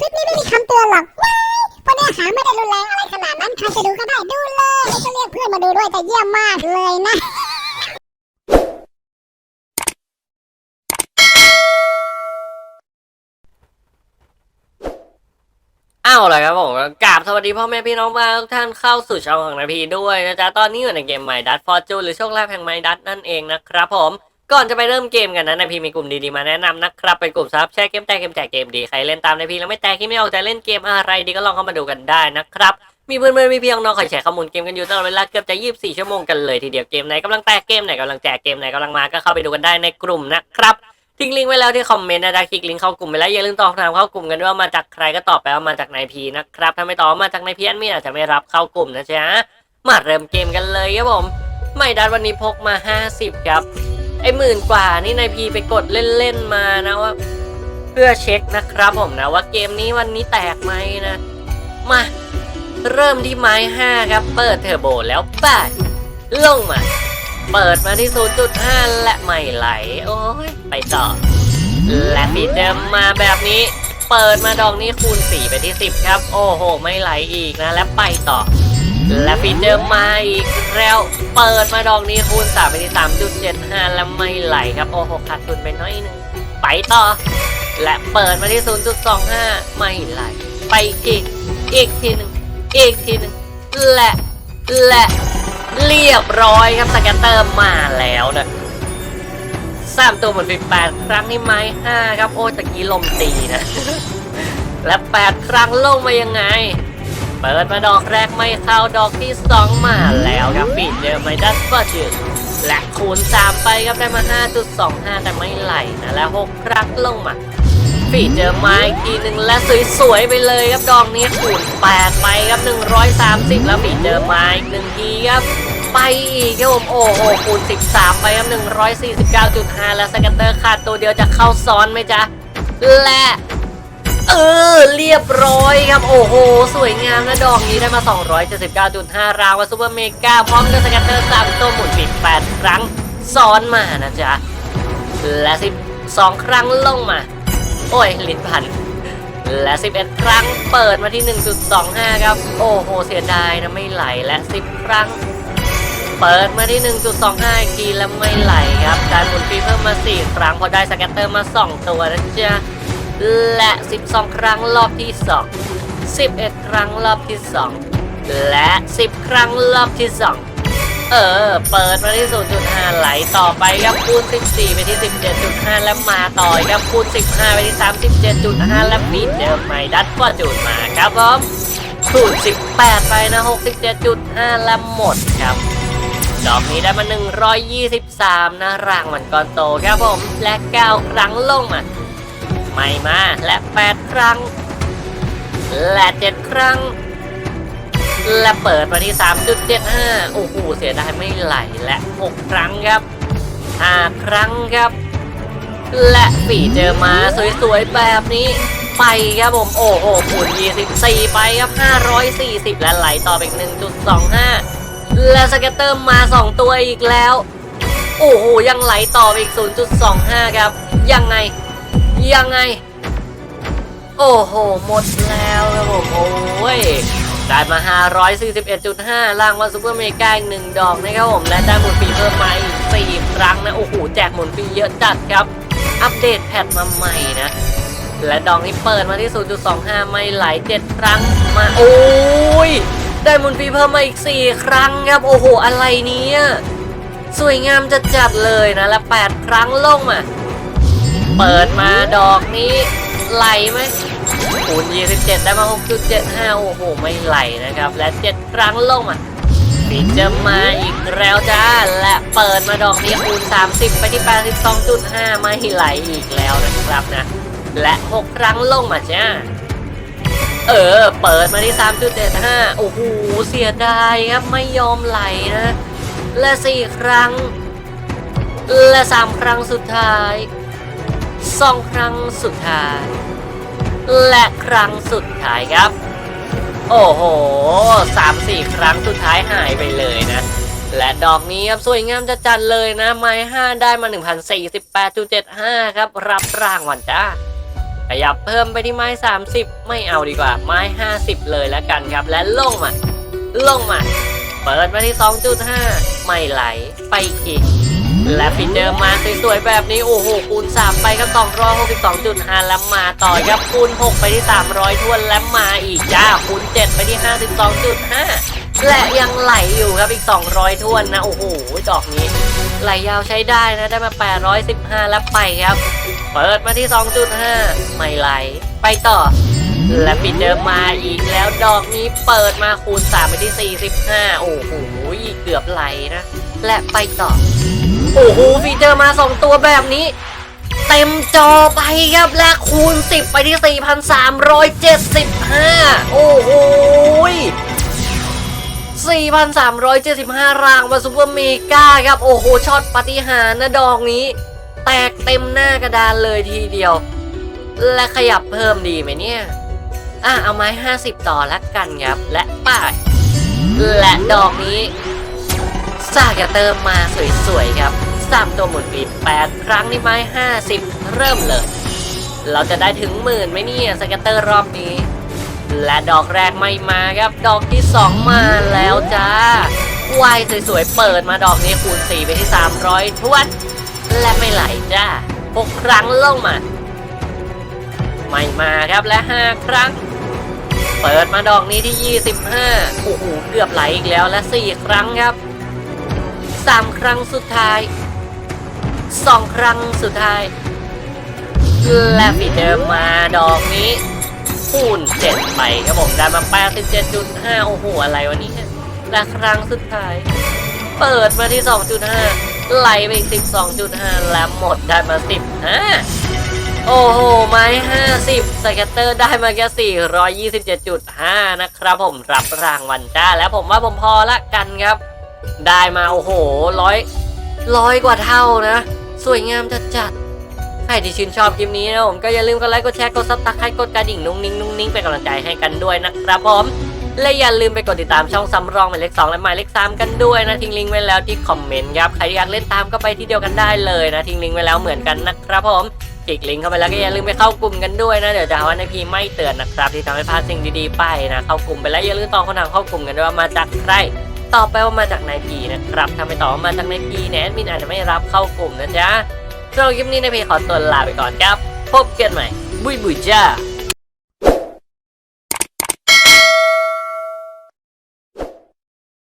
คลิปนี้ไม่มีคำเตือนหรอกว้ายเพราะเนื้อหาไม่ได้รุนแรงอะไรขนาดนั้นใครจะดูก็ได้ดูเลยแล้วก็เรียกเพื่อนมาดูด้วยแต่เยี่ยมมากเลยนะ อ้าวเลยครับผมกราบสวัสดีพ่อแม่พี่น้องมาทุกท่านเข้าสู่ช่องของนาพีด้วยนะจ๊ะ ตอนนี้อยู่ในเกมไมดัตฟอร์จูนหรือโชคลาภแห่งไมดัตนั่นเองนะครับผม ก่อนจะไปเริ่มเกมกันนะนาพีมีกลุ่มดีๆมาแนะนำนะครับเป็นกลุ่มซับแชร์เกมแต่เกมแจกเกมดีใครเล่นตามนพีแล้วไม่แตกที่ไม่ออกแต่เล่นเกมอะไรดีก็ลองเข้ามาดูกันได้นะครับมีเพื่อนๆมีพี่น้องคอยแชร์ข้อมูลเกมกันอยู่ตลอดเวลาเกือบจะ 24 ชั่วโมงกันเลยทีเดียวเกมไหนกำลังแตกเกมไหนกำลังแจกเกมไหนกำลังมาก็เข้าไปดูกันได้ในกลุ่มนะครับทิ้งลิงก์ไว้แล้วที่คอมเมนต์นะจ๊ะคลิกลิงก์เข้ากลุ่มไปแล้วอย่าลืมตอบคำถามเข้ากลุ่มกันด้วยว่ามาจากใครก็ตอบไปว่ามาจากนายพีนะครับถ้าไม่ตอบมาจากนายพีอันมีอาจจะไม่รับเข้ากลุ่มนะจ๊ะมาเริ่มเกมกันเลยครับผมไม่ดันวันนี้พกมา 50 ครับ ไอหมื่นกว่านี่นายพีไปกดเล่นๆมานะว่า เพื่อเช็คนะครับผมนะว่าเกมนี้วันนี้แตกไหมนะ มาเริ่มที่ไม้5ครับ เปิดเทอร์โบแล้วไป้ายลงมา เปิดมาที่ 0.5 และไม่ไหล โอ้ย ไปต่อ และฟีเจอร์มาแบบนี้ เปิดมาดอกนี้คูณ 4 ไปที่ 10 ครับ โอ้โห ไม่ไหลอีกนะ และไปต่อ และฟีเจอร์มาอีกแล้วเปิดมาดอกนี้คูณ3ไปที่3.75และไม่ไหลครับ โอ้โหขาดทุนไปน้อยนึง ไปต่อ และเปิดมาที่0.25ไม่ไหล ไปอีกอีกทีหนึ่งอีกทีหนึ่งและและเรียบร้อยครับสแกตเตอร์มาแล้วนะสามตัวหมดไปแปดครั้งนี่ไม้ห้าครับ โอ้ตะกี้ลมตีนะ และแปดครั้งลงมายังไง เปิดมาดอกแรกไม่เข้าดอกที่สองมาแล้วครับปีดเจอไม่ดัสเฟอร์จืดและคูณสามไปครับได้มา 5.25 แต่ไม่ไหลนะและหกครั้งลงมาฟีเจอไม้อีกทีหนึ่งและสวยๆไปเลยครับดอกนี้คูณแปดไปครับ 130 แล้วฟีเจอไม้อีกหนึ่งทีครับไปอีกครับผมโอ้โหคูณ 13 ไปครับ 149.5 แล้วสแกตเตอร์ขาดตัวเดียวจะเข้าซ้อนไหมจ๊ะและ เออ เรียบร้อยครับ โอ้โห สวยงามนะดอกนี้ได้มา 279.5 ราวว่าซูเปอร์เมกาพร้อมด้วยสแกตเตอร์3ตัวหมุนปิด 8 ครั้งซ้อนมานะจ๊ะ และ 12 ครั้งลงมา โอ้ย ลิ้นพัน และ 11 ครั้งเปิดมาที่ 1.25 ครับ โอ้โห เสียดายนะไม่ไหลและ 10 ครั้งเปิดมาที่ 1.25อีกทีแล้วไม่ไหลครับ การหมุนฟีเพิ่มมา 4 ครั้งพอได้สแกตเตอร์มา 2 ตัวนะจ๊ะ และ 12 ครั้งรอบที่ 2 11 ครั้งรอบที่ 2 และ 10 ครั้งรอบที่ 2 เออ เปิดมาที่ 0.5 ไหลต่อไปครับคูณ 14 ไปที่ 17.5 แล้วมาต่ออีกครับคูณ 15 ไปที่ 37.5 แล้วปีดเดิมใหม่ดัดฟอร์จูนมาครับผมคูณ 18 ไปนะ 67.5 แล้วหมดครับดอกนี้ได้มา 123 นะรางมันก้อนโตครับผม และ 9 ครั้งลงมา ไม่มาและ 8 ครั้ง และ7ครั้ง และเปิดมาที่ 3.75 โอ้โห เสียดายไม่ไหลและ 6 ครั้งครับ 5 ครั้งครับ และฝีเจอมาสวยๆ แบบนี้ไปครับผม โอ้โหคูณ24 ไปครับ 540 และไหลต่อไปอีก1.25 และสเก็ตเตอร์มา 2 ตัวอีกแล้ว โอ้โห ยังไหลต่อไปอีก 0.25 ครับ ยังไง ยังไง โอ้โห หมดแล้วครับผมโอ้ยได้มา 541.5 ล่างมาซูเปอร์เมกาอีกหนึ่งดอกนะครับผม และได้หมุนฟรีเพิ่มมาอีก4ครั้งนะ โอ้โห แจกหมุนฟรีเยอะจัดครับ อัปเดตแพทมาใหม่นะ และดอกนี้เปิดมาที่ 0.25 ไม่ไหล 7 ครั้งมา โอ้ย ได้หมุนฟรีเพิ่มมาอีก 4 ครั้งครับ โอ้โห อะไรเนี่ยสวยงามจะจัดเลยนะ และ 8 ครั้งลงมา เปิดมาดอกนี้ไหลไหมคูณ27 ได้มา 6.75 โอ้โห ไม่ไหลนะครับ และ 7 ครั้งลงมาฟีเจอร์มาอีกแล้วจ้า และเปิดมาดอกนี้คูณ30 ไปที่ 82.5 ไม่ไหลอีกแล้วนะครับนะ และ 6 ครั้งลงมาจ้าเออ เปิดมาที่ 3.75 โอ้โห เสียดายครับ ไม่ยอมไหลนะ และ 4 ครั้ง และ 3 ครั้งสุดท้าย สองครั้งสุดท้าย และครั้งสุดท้ายครับ โอ้โหสามสี่ครั้งสุดท้ายหายไปเลยนะ และดอกนี้ครับสวยงามจะจัดเลยนะ ไม้ห้าได้มา 1,048.75 ครับ รับรางวัลจ้าขยับเพิ่มไปที่ไม้ 30 ไม่เอาดีกว่าไม้ 50 เลยแล้วกันครับ และลงมาลงมาเปิดมาที่ 2.5 ไม่ไหลไปอีก และฟีเจอร์มาสวยๆแบบนี้ โอ้โหคูณ3ไปก็262.5แล้วมาต่อครับคูณ 6 ไปที่ 300ทวนและมาอีกจ้าคูณ 7 ไปที่ 52.5 และยังไหลอยู่ครับอีก 200ทวนนะ โอ้โหดอกนี้ ไหลยาวใช้ได้นะ ได้มา 815 แล้วไปครับ เปิดมาที่ 2.5 ไม่ไหล ไปต่อและปิดเดิมมาอีกแล้วดอกนี้เปิดมาคูณ3ไปที่ 45 โอ้โหเกือบไหลนะ และไปต่อ โอ้โหฟีเจอร์มา 2 ตัวแบบนี้ เต็มจอไปครับและคูณ 10 ไปที่ 4,375 โอ้โห4,375 รางมาซูเปอร์เมกาครับ โอ้โหช็อตปฏิหารนะดอกนี้ แตกเต็มหน้ากระดานเลยทีเดียว และขยับเพิ่มดีไหมเนี่ย อะ เอาไม้ 50 ต่อละกันครับ และป้ายและดอกนี้ ซากจะเติมมาสวยๆครับสามตัวหมุนปี8ครั้งในไม้ 50 เริ่มเลย เราจะได้ถึงหมื่นไหมเนี่ยสเกตเตอร์รอบนี้ และดอกแรกไม่มาครับ ดอกที่ 2 มาแล้วจ้าวายสวยๆ เปิดมาดอกนี้คูณ 4 ไปที่ 300 ทวน และไม่ไหลจ้า6ครั้งลงมาไม่มาครับและ 5 ครั้ง เปิดมาดอกนี้ที่ 25โอ้โหเกือบไหลอีกแล้วและ 4 ครั้งครับ 3ครั้งสุดท้าย2ครั้งสุดท้ายและฟีเดิมมาดอกนี้คูณ7ไปครับผมได้มา87.5โอ้โหอะไรวะเนี่และครั้งสุดท้าย เปิดมาที่2.5ไหลไปอีก12.5และหมดได้มา15โอ้โห ไม้50สเก็ตเตอร์ได้มาแค่427.5นะครับผมรับรางวัลจ้า แล้วผมว่าผมพอละกันครับ ได้มาโอ้โหร้อยร้อยกว่าเท่านะ สวยงามจัดจัดใครที่ชื่นชอบคลิปนี้นะผมก็อย่าลืมกดไลค์กดแชร์กดซับสไครต์กดกระดิ่งนุ่งนิ่งนุ่งนิ่งเป็นกำลังใจให้กันด้วยนะครับผมและอย่าลืมไปกดติดตามช่องสำรองหมายเลข2และหมายเลข3กันด้วยนะทิ้งลิงก์ไว้แล้วที่คอมเมนต์ครับใครอยากเล่นตามก็ไปที่เดียวกันได้เลยนะทิ้งลิงก์ไว้แล้วเหมือนกันนะครับผมคลิกลิงก์เข้าไปแล้วก็อย่าลืมไปเข้ากลุ่มกันด้วยนะเดี๋ยวจะหาว่าในพีไม่เตือนนะครับที่ทำให้พลาดสิ่งดีๆไปนะเข้ากลุ่มไปแล้วอย่าลืมตอบคำถามเข้ากลุ่มกันด้วยว่ามาจากใคร ตอบไปว่ามาจากนายพีนะครับถ้าไม่ตอบว่ามาจากนายพีเนี่ยแอดมินอาจจะไม่รับเข้ากลุ่มนะจ๊ะสำหรับคลิปนี้นายพีขอตัวลาไปก่อนครับ พบกันใหม่บุยบุยจ้า